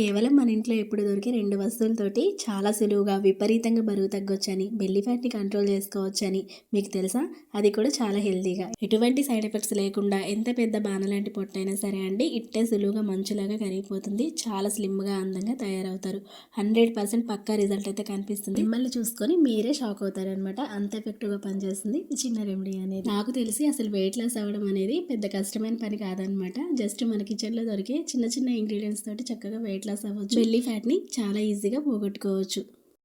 కేవలం మన ఇంట్లో ఎప్పుడు దొరికే రెండు వస్తువులతోటి చాలా సులువుగా విపరీతంగా బరువు తగ్గొచ్చని బెల్లి ఫ్యాట్ని కంట్రోల్ చేసుకోవచ్చని మీకు తెలుసా? అది కూడా చాలా హెల్తీగా. ఎటువంటి సైడ్ ఎఫెక్ట్స్ లేకుండా ఎంత పెద్ద బాణ లాంటి పొట్టైనా సరే అండి ఇట్టే సులువుగా మంచులాగా కరిగిపోతుంది. చాలా స్లిమ్గా అందంగా తయారవుతారు. హండ్రెడ్ పర్సెంట్ పక్కా రిజల్ట్ అయితే కనిపిస్తుంది. మిమ్మల్ని చూసుకొని మీరే షాక్ అవుతారు అనమాట అంత ఎఫెక్టివ్గా పనిచేస్తుంది చిన్న రెమెడీ అనేది. నాకు తెలిసి అసలు వెయిట్ లాస్ అవ్వడం అనేది పెద్ద కష్టమైన పని కాదనమాట జస్ట్ మన కిచెన్లో దొరికే చిన్న చిన్న ఇంగ్రీడియంట్స్ తోటి చక్కగా వెయిట్ లాస్ అవ్వచ్చు. బెల్లీ ఫ్యాట్ని చాలా ఈజీగా పోగొట్టుకోవచ్చు.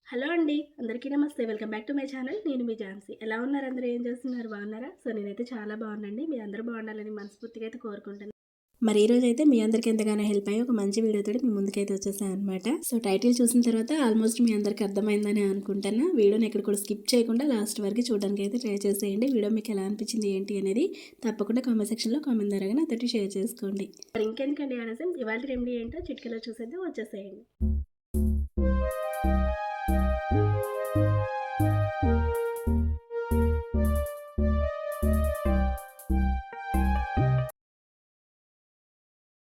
హలో అండి అందరికీ నమస్తే. Welcome back to my channel. నేను మీ ఝాన్సీ. ఎలా ఉన్నారు? అందరూ ఏం చేస్తున్నారు? బాగున్నారా? సో నేనైతే చాలా బాగున్నాండి మీ అందరూ బాగుండాలని మనస్ఫూర్తిగా అయితే కోరుకుంటాను మరి ఈ రోజు అయితే మీ అందరికీ ఎంతగానో హెల్ప్ అయ్యి ఒక మంచి వీడియోతో మీ ముందుకైతే వచ్చేసాను అనమాట సో టైటిల్ చూసిన తర్వాత ఆల్మోస్ట్ మీ అందరికీ అర్థమైందని అనుకుంటున్నా. వీడియోని ఎక్కడ కూడా స్కిప్ చేయకుండా లాస్ట్ వరకు చూడడానికి అయితే ట్రై చేసేయండి. వీడియో మీకు ఎలా అనిపించింది ఏంటి అనేది తప్పకుండా కామెంట్ సెక్షన్లో కామెంట్ ద్వారా నాతోటి షేర్ చేసుకోండి. మరి ఇంకెందుకండి ఆలస్యం? ఇవాళ రెమెడీ ఏంటో చిటికలో చూసేది వచ్చేసేయండి.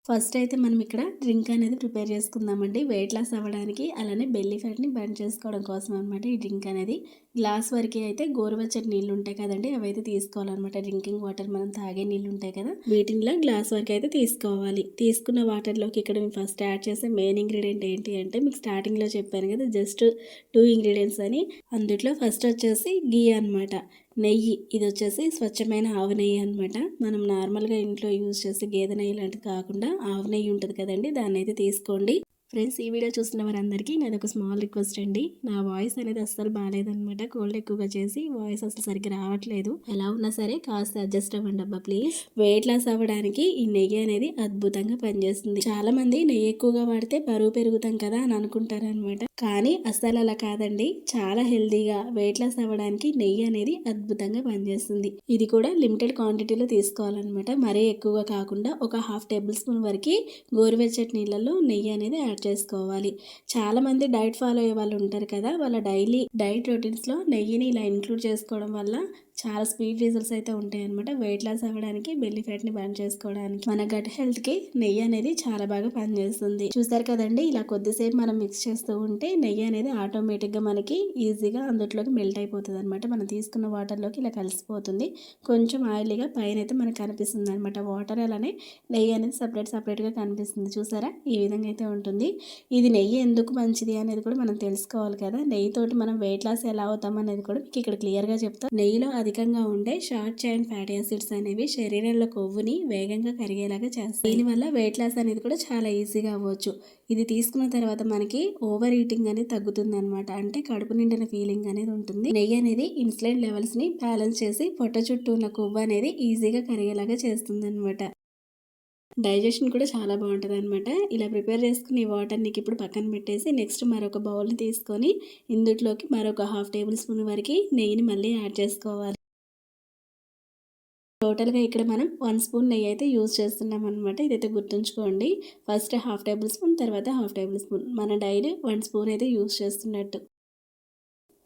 ఫస్ట్ అయితే మనం ఇక్కడ డ్రింక్ అనేది ప్రిపేర్ చేసుకుందామండి. వెయిట్ లాస్ అవ్వడానికి అలానే బెల్లీ ఫ్యాట్ని బర్న్ చేసుకోవడం కోసం అనమాట ఈ డ్రింక్ అనేది. గ్లాస్ వరకు అయితే గోరువెచ్చటి నీళ్ళు ఉంటాయి కదండి అవి అయితే తీసుకోవాలన్నమాట. డ్రింకింగ్ వాటర్ మనం తాగే నీళ్ళు ఉంటాయి కదా వీటిలో గ్లాస్ వరకు అయితే తీసుకోవాలి. తీసుకున్న వాటర్లోకి ఇక్కడ మేము ఫస్ట్ యాడ్ చేసే మెయిన్ ఇంగ్రీడియంట్ ఏంటి అంటే మీకు స్టార్టింగ్లో చెప్పాను కదా జస్ట్ టూ ఇంగ్రీడియంట్స్ అని. అందుట్లో ఫస్ట్ వచ్చేసి గీ అనమాట నెయ్యి. ఇది వచ్చేసి స్వచ్ఛమైన ఆవు నెయ్యి అనమాట మనం నార్మల్గా ఇంట్లో యూజ్ చేసే గేదె నెయ్యి లాంటిది కాకుండా ఆవు నెయ్యి ఉంటుంది కదండి దాన్ని అయితే తీసుకోండి. ఫ్రెండ్స్ ఈ వీడియో చూస్తున్న వారందరికీ నేను ఒక స్మాల్ రిక్వెస్ట్ అండి. నా వాయిస్ అనేది అస్సలు బాగాలేదనమాట కోల్డ్ ఎక్కువగా చేసి వాయిస్ అసలు సరిగ్గా రావట్లేదు. ఎలా ఉన్నా సరే కాస్త అడ్జస్ట్ అవ్వండి అబ్బా ప్లీజ్. వెయిట్ లాస్ అవ్వడానికి ఈ నెయ్యి అనేది అద్భుతంగా పనిచేస్తుంది. చాలా మంది నెయ్యి ఎక్కువగా వాడితే బరువు పెరుగుతాం కదా అని అనుకుంటారు అనమాట కానీ అస్సలు అలా కాదండి. చాలా హెల్దీగా వెయిట్ లాస్ అవ్వడానికి నెయ్యి అనేది అద్భుతంగా పనిచేస్తుంది. ఇది కూడా లిమిటెడ్ క్వాంటిటీలో తీసుకోవాలన్నమాట. మరీ ఎక్కువగా కాకుండా ఒక హాఫ్ టేబుల్ స్పూన్ వరకు గోరువెచ్చటి నీళ్ళలో నెయ్యి అనేది యాడ్ చేసుకోవాలి. చాలా మంది డైట్ ఫాలో అయ్యే వాళ్ళు ఉంటారు కదా వాళ్ళ డైలీ డైట్ రొటీన్స్లో నెయ్యిని ఇలా ఇంక్లూడ్ చేసుకోవడం వల్ల చాలా స్పీడ్ రిజల్ట్స్ అయితే ఉంటాయి అనమాట వెయిట్ లాస్ అవ్వడానికి బెల్లి ఫ్యాట్ని బర్న్ చేసుకోవడానికి. మన గట్ హెల్త్కి నెయ్యి అనేది చాలా బాగా పనిచేస్తుంది. చూసారు కదండి ఇలా కొద్దిసేపు మనం మిక్స్ చేస్తూ ఉంటే నెయ్యి అనేది ఆటోమేటిక్గా మనకి ఈజీగా అందులోకి మెల్ట్ అయిపోతుంది అనమాట మనం తీసుకున్న వాటర్లోకి ఇలా కలిసిపోతుంది. కొంచెం ఆయిలీగా పైన అయితే మనకు కనిపిస్తుంది అనమాట వాటర్ అలానే నెయ్యి అనేది సపరేట్ సపరేట్గా కనిపిస్తుంది. చూసారా? ఈ విధంగా అయితే ఉంటుంది. ఇది నెయ్యి ఎందుకు మంచిది అనేది కూడా మనం తెలుసుకోవాలి కదా. నెయ్యితోటి మనం వెయిట్ లాస్ ఎలా అవుతాం అనేది కూడా మీకు ఇక్కడ క్లియర్గా చెప్తాం. నెయ్యిలో అధికంగా ఉండే షార్ట్ చైన్ ఫ్యాటీ యాసిడ్స్ అనేవి శరీరంలో కొవ్వుని వేగంగా కరిగేలాగా చేస్తాయి. దీనివల్ల వెయిట్ లాస్ అనేది కూడా చాలా ఈజీగా అవ్వచ్చు. ఇది తీసుకున్న తర్వాత మనకి ఓవర్ ఈటింగ్ అనేది తగ్గుతుంది అనమాట అంటే కడుపు నిండిన ఫీలింగ్ అనేది ఉంటుంది. నెయ్యి అనేది ఇన్సులిన్ లెవెల్స్ని బ్యాలెన్స్ చేసి పొట్ట చుట్టూ ఉన్న కొవ్వు అనేది ఈజీగా కరిగేలాగా చేస్తుంది అనమాట డైజెషన్ కూడా చాలా బాగుంటుంది అనమాట ఇలా ప్రిపేర్ చేసుకుని ఈ వాటర్ నీకు ఇప్పుడు పక్కన పెట్టేసి నెక్స్ట్ మరొక బౌల్ని తీసుకొని ఇందుట్లోకి మరొక హాఫ్ టేబుల్ స్పూన్ వరకు నెయ్యిని మళ్ళీ యాడ్ చేసుకోవాలి. టోటల్గా ఇక్కడ మనం వన్ స్పూన్ నెయ్యి అయితే యూజ్ చేస్తున్నాం అనమాట ఇదైతే గుర్తుంచుకోండి. ఫస్ట్ హాఫ్ టేబుల్ స్పూన్ తర్వాత హాఫ్ టేబుల్ స్పూన్. మన డైలీ వన్ స్పూన్ అయితే యూజ్ చేస్తున్నట్టు.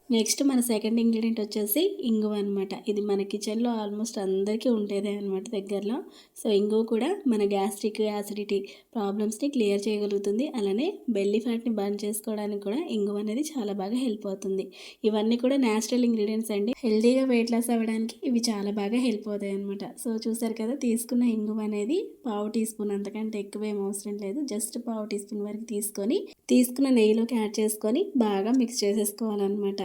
నెక్స్ట్ మన సెకండ్ ఇంగ్రీడియంట్ వచ్చేసి ఇంగువ అనమాట ఇది మన కిచెన్లో ఆల్మోస్ట్ అందరికీ ఉండేదే అనమాట దగ్గరలో. సో ఇంగువ కూడా మన గ్యాస్ట్రిక్ యాసిడిటీ ప్రాబ్లమ్స్ని క్లియర్ చేయగలుగుతుంది. అలానే బెల్లి ఫ్యాట్ని బర్న్ చేసుకోవడానికి కూడా ఇంగువ అనేది చాలా బాగా హెల్ప్ అవుతుంది. ఇవన్నీ కూడా న్యాచురల్ ఇంగ్రీడియంట్స్ అండి. హెల్తీగా వెయిట్ లాస్ అవ్వడానికి ఇవి చాలా బాగా హెల్ప్ అవుతాయి అనమాట సో చూసారు కదా తీసుకున్న ఇంగువ అనేది పావు టీ స్పూన్ అంతకంటే ఎక్కువ ఏం అవసరం లేదు. జస్ట్ పావు టీ స్పూన్ వరకు తీసుకొని తీసుకున్న నెయ్యిలోకి యాడ్ చేసుకొని బాగా మిక్స్ చేసేసుకోవాలన్నమాట.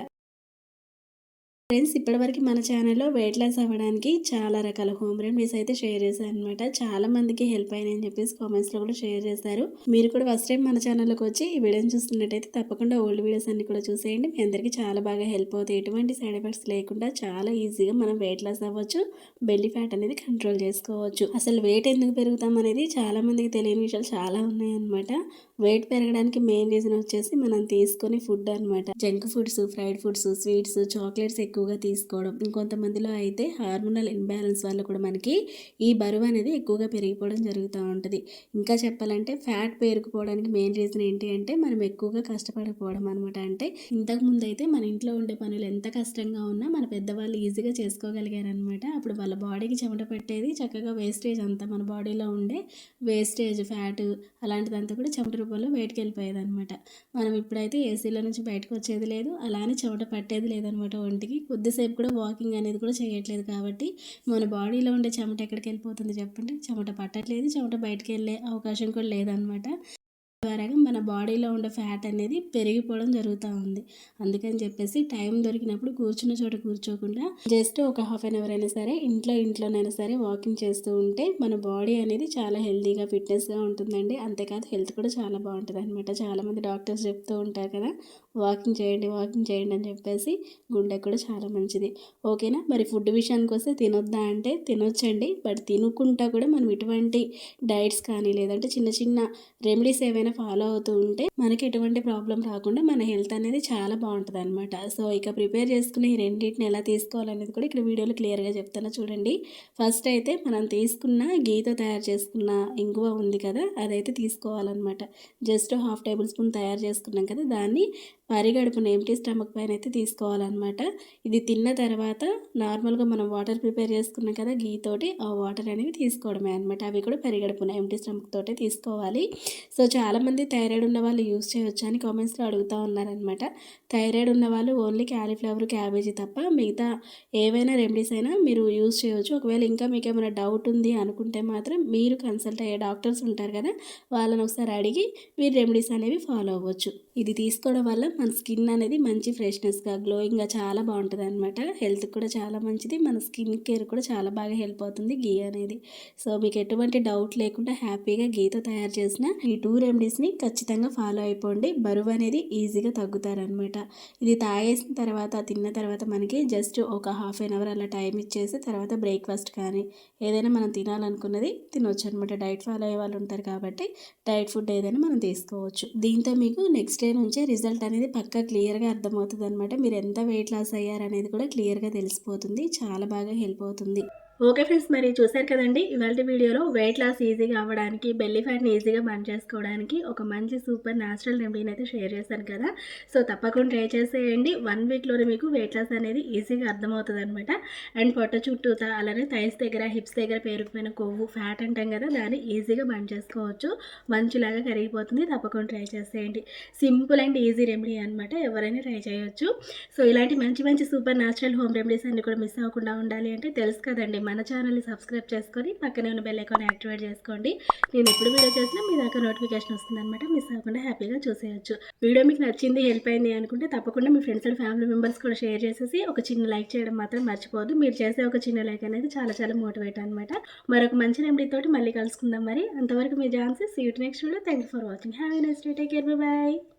ఫ్రెండ్స్ ఇప్పటివరకు మన ఛానల్లో వెయిట్ లాస్ అవ్వడానికి చాలా రకాల హోమ్ రెమెడీస్ అయితే షేర్ చేశాను అనమాట చాలా మందికి హెల్ప్ అయినాయని చెప్పేసి కామెంట్స్లో కూడా షేర్ చేశారు. మీరు కూడా ఫస్ట్ టైం మన ఛానల్లోకి వచ్చి ఈ వీడియోని చూస్తున్నట్టయితే తప్పకుండా ఓల్డ్ వీడియోస్ అన్ని కూడా చూసేయండి. మీ అందరికీ చాలా బాగా హెల్ప్ అవుతాయి. ఎటువంటి సైడ్ ఎఫెక్ట్స్ లేకుండా చాలా ఈజీగా మనం వెయిట్ లాస్ అవ్వచ్చు బెల్లి ఫ్యాట్ అనేది కంట్రోల్ చేసుకోవచ్చు. అసలు వెయిట్ ఎందుకు పెరుగుతాం అనేది చాలా మందికి తెలియని విషయాలు చాలా ఉన్నాయన్నమాట. వెయిట్ పెరగడానికి మెయిన్ రీజన్ వచ్చేసి మనం తీసుకునే ఫుడ్ అనమాట junk foods fried foods sweets chocolates ఎక్కువ ఎక్కువగా తీసుకోవడం. ఇంకొంతమందిలో అయితే హార్మోనల్ ఇన్బ్యాలెన్స్ వల్ల కూడా మనకి ఈ బరువు అనేది ఎక్కువగా పెరిగిపోవడం జరుగుతూ ఉంటుంది. ఇంకా చెప్పాలంటే ఫ్యాట్ పేరుకుపోవడానికి మెయిన్ రీజన్ ఏంటి అంటే మనం ఎక్కువగా కష్టపడకపోవడం అనమాట అంటే ఇంతకు ముందు అయితే మన ఇంట్లో ఉండే పనులు ఎంత కష్టంగా ఉన్నా మన పెద్దవాళ్ళు ఈజీగా చేసుకోగలిగారనమాట అప్పుడు వాళ్ళ బాడీకి చెమట పెట్టేది చక్కగా వేస్టేజ్ అంతా మన బాడీలో ఉండే వేస్టేజ్ ఫ్యాట్ అలాంటిదంతా కూడా చెమట రూపంలో బయటకు వెళ్ళిపోయేది అనమాట మనం ఇప్పుడైతే ఏసీలో నుంచి బయటకు వచ్చేది లేదు అలానే చెమట పట్టేది లేదనమాట ఒంటికి. కొద్దిసేపు కూడా వాకింగ్ అనేది కూడా చేయట్లేదు కాబట్టి మన బాడీలో ఉండే చెమట ఎక్కడికి వెళ్ళిపోతుంది చెప్పండి? చెమట పట్టట్లేదు చెమట బయటకు వెళ్ళే అవకాశం కూడా లేదనమాట ద్వారాగా మన బాడీలో ఉండే ఫ్యాట్ అనేది పెరిగిపోవడం జరుగుతూ ఉంది. అందుకని చెప్పేసి టైం దొరికినప్పుడు కూర్చున్న చోట కూర్చోకుండా జస్ట్ ఒక హాఫ్ అన్ అవర్ అయినా సరే ఇంట్లో ఇంట్లోనైనా సరే వాకింగ్ చేస్తూ ఉంటే మన బాడీ అనేది చాలా హెల్తీగా ఫిట్నెస్గా ఉంటుందండి. అంతేకాదు హెల్త్ కూడా చాలా బాగుంటుంది అనమాట చాలామంది డాక్టర్స్ చెప్తూ ఉంటారు కదా వాకింగ్ చేయండి వాకింగ్ చేయండి అని చెప్పేసి గుండె కూడా చాలా మంచిది. ఓకేనా? మరి ఫుడ్ విషయానికి వస్తే తినొద్దా అంటే తినొచ్చండి. బట్ తినుకుంటా కూడా మనం ఇటువంటి డైట్స్ కానీ లేదంటే చిన్న చిన్న రెమెడీస్ ఏవైనా ఫాలో అవుతూ ఉంటే మనకి ఎటువంటి ప్రాబ్లం రాకుండా మన హెల్త్ అనేది చాలా బాగుంటుంది అనమాట సో ఇక ప్రిపేర్ చేసుకునే ఈ రెండింటిని ఎలా తీసుకోవాలనేది కూడా ఇక్కడ వీడియోలో క్లియర్గా చెప్తాను చూడండి. ఫస్ట్ అయితే మనం తీసుకున్న గీతో తయారు చేసుకున్న ఇంగువ ఉంది కదా అదైతే తీసుకోవాలన్నమాట. జస్ట్ హాఫ్ టేబుల్ స్పూన్ తయారు చేసుకున్నాం కదా దాన్ని పరిగడుపున ఎంటీ స్టమక్ పైన అయితే తీసుకోవాలన్నమాట. ఇది తిన్న తర్వాత నార్మల్గా మనం వాటర్ ప్రిపేర్ చేసుకున్నాం కదా గీ తోటి ఆ వాటర్ అనేవి తీసుకోవడమే అనమాట అవి కూడా పరిగడుపున ఎంటీ స్టమక్ తోటే తీసుకోవాలి. సో చాలామంది థైరాయిడ్ ఉన్న వాళ్ళు యూస్ చేయొచ్చు అని కామెంట్స్లో అడుగుతూ ఉన్నారనమాట థైరాయిడ్ ఉన్న వాళ్ళు ఓన్లీ క్యాలీఫ్లవర్ క్యాబేజీ తప్ప మిగతా ఏవైనా రెమెడీస్ అయినా మీరు యూస్ చేయవచ్చు ఒకవేళ ఇంకా మీకు ఏమైనా డౌట్ ఉంది అనుకుంటే మాత్రం మీరు కన్సల్ట్ అయ్యే డాక్టర్స్ ఉంటారు కదా వాళ్ళని ఒకసారి అడిగి మీరు రెమెడీస్ అనేవి ఫాలో అవ్వచ్చు. ఇది తీసుకోవడం వల్ల మన స్కిన్ అనేది మంచి ఫ్రెష్నెస్గా గ్లోయింగ్గా చాలా బాగుంటుంది అనమాట హెల్త్కి కూడా చాలా మంచిది. మన స్కిన్ కేర్ కూడా చాలా బాగా హెల్ప్ అవుతుంది గీ అనేది. సో మీకు ఎటువంటి డౌట్ లేకుండా హ్యాపీగా గీతో తయారు చేసిన ఈ టూ రెమెడీస్ని ఖచ్చితంగా ఫాలో అయిపోండి. బరువు అనేది ఈజీగా తగ్గుతారనమాట ఇది తాగేసిన తర్వాత తిన్న తర్వాత మనకి జస్ట్ ఒక హాఫ్ అన్ అవర్ అలా టైం ఇచ్చేసి తర్వాత బ్రేక్ఫాస్ట్ కానీ ఏదైనా మనం తినాలనుకున్నది తినొచ్చు అనమాట డైట్ ఫాలో అయ్యే వాళ్ళు ఉంటారు కాబట్టి డైట్ ఫుడ్ ఏదైనా మనం తీసుకోవచ్చు. దీంతో మీకు నెక్స్ట్ డే నుంచే రిజల్ట్ అనేది పక్కా క్లియర్గా అర్థమవుతుంది అనమాట మీరు ఎంత వెయిట్ లాస్ అయ్యారనేది కూడా క్లియర్గా తెలిసిపోతుంది. చాలా బాగా హెల్ప్ అవుతుంది. ఓకే ఫ్రెండ్స్ మరి చూశారు కదండి? ఇవాళ వీడియోలో వెయిట్ లాస్ ఈజీగా అవ్వడానికి బెల్లీ ఫ్యాట్ని ఈజీగా బంద్ చేసుకోవడానికి ఒక మంచి సూపర్ న్యాచురల్ రెమెడీని అయితే షేర్ చేశాను కదా. సో తప్పకుండా ట్రై చేసేయండి. వన్ వీక్లోనే మీకు వెయిట్ లాస్ అనేది ఈజీగా అర్థమవుతుంది అనమాట అండ్ పొట్ట చుట్టూత అలానే థైస్ దగ్గర హిప్స్ దగ్గర పేరుకుపోయిన కొవ్వు ఫ్యాట్ అంటాం కదా దాన్ని ఈజీగా బంద్ చేసుకోవచ్చు. మంచులాగా కరిగిపోతుంది. తప్పకుండా ట్రై చేసేయండి. సింపుల్ అండ్ ఈజీ రెమెడీ అనమాట ఎవరైనా ట్రై చేయొచ్చు. సో ఇలాంటి మంచి మంచి సూపర్ న్యాచురల్ హోమ్ రెమెడీస్ అన్ని కూడా మిస్ అవ్వకుండా ఉండాలి అంటే తెలుసు కదండి మన ఛానల్ని సబ్స్క్రైబ్ చేసుకొని పక్కనే ఉన్న బెల్ ఐకాన్ యాక్టివేట్ చేసుకోండి. నేను ఎప్పుడు వీడియో చేసినా మీ దాకా నోటిఫికేషన్ వస్తుందన్నమాట. మిస్ అవ్వకుండా హ్యాపీగా చూసేయచ్చు. వీడియో మీకు నచ్చింది హెల్ప్ అయింది అనుకుంటే తప్పకుండా మీ ఫ్రెండ్స్ అండ్ ఫ్యామిలీ మెంబర్స్ కూడా షేర్ చేసేసి ఒక చిన్న లైక్ చేయడం మాత్రం మర్చిపోవద్దు. మీరు చేసే ఒక చిన్న లైక్ అనేది చాలా చాలా మోటివేట్ అనమాట మరొక మంచి రెమెడీ తోటి మళ్ళీ కలుసుకుందాం మరి. అంతవరకు మీ chances seat next video thank you for watching have next day take care bye